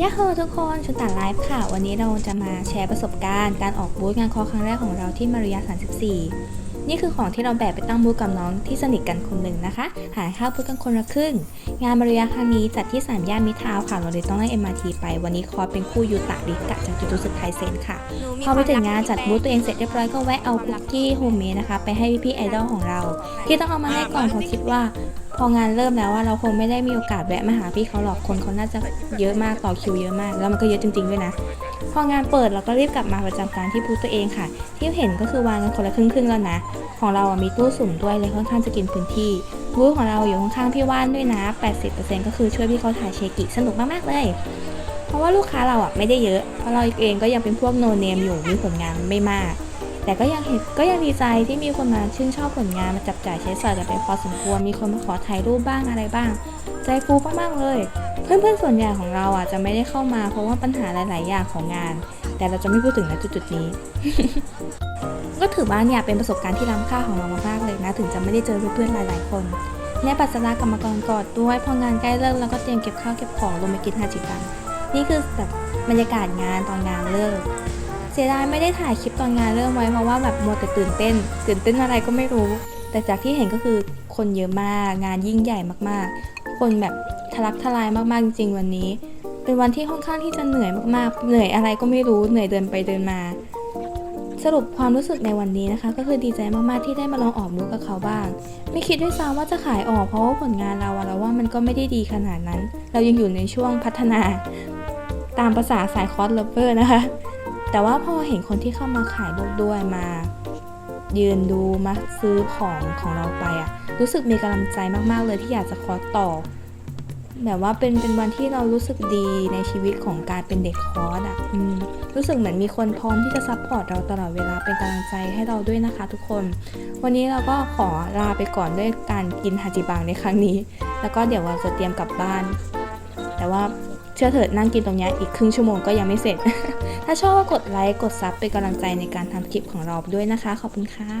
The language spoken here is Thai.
ยะเฮทุกคนชุนตาไลฟ์ค่ะ วันนี้เราจะมาแชร์ประสบการณ์การออกบูธงานคอครั้งแรกของเราที่มาริยา 34 นี่คือของที่เราแบกไปตั้งบูธกับน้องที่สนิทกันคนหนึ่งนะคะ หารค่าบูธกันคนละครึ่ง งานมาริยาครั้งนี้จัดที่สามย่านมิตรทาวน์ค่ะ เราเลยต้องนั่ง MRT ไป วันนี้คอร์สเป็นคู่ยูตะริกะจากจุตุสึกไทเซนค่ะ พอไปถึงงานจัดบูธตัวเองเสร็จเรียบร้อยก็แวะเอาคุกกี้โฮมเมดนะคะ ไปให้พี่ๆไอดอลของเรา ที่ต้องเอามาให้ก่อนเพราะคิดว่าพองานเริ่มแล้วว่าเราคงไม่ได้มีโอกาสแวะมาหาพี่เขาหรอกคนเขาน่าจะเยอะมากต่อคิวเยอะมาก แล้วมันก็เยอะจริงๆด้วยนะ พองานเปิดเราก็รีบกลับมาประจำการที่บูธตัวเองค่ะ ที่เห็นก็คือวางกันคนละครึ่งๆแล้วนะ ของเราอะมีตู้สุ่มด้วยเลยค่อนข้างจะกินพื้นที่บูธของเราอยู่ข้างๆพี่ว่านด้วยนะ 80%ก็คือช่วยพี่เขาถ่ายเชกิสนุกมากๆเลย เพราะว่าลูกค้าเราอะไม่ได้เยอะ เพราะเราเองก็ยังเป็นพวกโนเนมอยู่มีผลงานไม่มาก แต่ก็ยังเห็นก็ยังดีใจที่มีคนมาชื่นชอบผลงานมาจับจ่ายใช้สอยกันไปพอสมควรมีคนมาขอถ่ายรูปบ้างอะไรบ้าง ใจฟูมากๆเลย เพื่อนๆส่วนใหญ่ของเราอะจะไม่ได้เข้ามาเพราะว่าปัญหาหลายๆอย่างของงาน แต่เราจะไม่พูดถึงณจุดๆนี้ ก็ถือว่าเนี่ยเป็นประสบการณ์ที่ล้ำค่าของเรามากๆเลยนะ ถึงจะไม่ได้เจอเพื่อนๆหลาย ๆ คนเนี่ยปัสสาวะกรรมกรกอดด้วยพองานใกล้เลิกเราก็เตรียมเก็บข้าวเก็บของลงไปกินฮาจิกันนี่คือแบบบรรยากาศงานตอนงานเลิก เสียดายไม่ได้ถ่ายคลิปตอนงานเริ่มไว้เพราะว่าแบบมัวแต่ตื่นเต้น ตื่นเต้นอะไรก็ไม่รู้ แต่จากที่เห็นก็คือคนเยอะมาก งานยิ่งใหญ่มากๆ คนแบบทะลักทลายมากๆจริงๆวันนี้ เป็นวันที่ค่อนข้างที่จะเหนื่อยมากๆ เหนื่อยอะไรก็ไม่รู้ เหนื่อยเดินไปเดินมา สรุปความรู้สึกในวันนี้นะคะ ก็คือดีใจมากๆที่ได้มาลองออกบูธกับเขาบ้าง ไม่คิดด้วยซ้ำว่าจะขายออกเพราะว่าผลงานเราเราว่ามันก็ไม่ได้ดีขนาดนั้น เรายังอยู่ในช่วงพัฒนา ตามภาษาสายคอร์สเลเวอร์นะคะ แต่ว่าพอเห็นคนที่เข้ามาขายรูปด้วยมายืนดูมาซื้อของของเราไปอะรู้สึกมีกำลังใจมากๆเลยที่อยากจะคอร์สต่อ แบบว่าเป็นเป็นวันที่เรารู้สึกดีในชีวิตของการเป็นเด็กคอร์สอะอรู้สึกเหมือนมีคนพร้อมที่จะซัพพอร์ตเราตลอดเวลาเป็นกำลังใจให้เราด้วยนะคะ ทุกคน วันนี้เราก็ขอลาไปก่อนด้วยการกินฮาจิบังในครั้งนี้ แล้วก็เดี๋ยวเราจะเตรียมกลับบ้าน แต่ว่า ชื่อเถิดนั่งกินตรงนี้อีกครึ่งชั่วโมงก็ยังไม่เสร็จ ถ้าชอบก็กดไลค์กดซับเป็นกำลังใจในการทำคลิปของเราด้วยนะคะ ขอบคุณค่ะ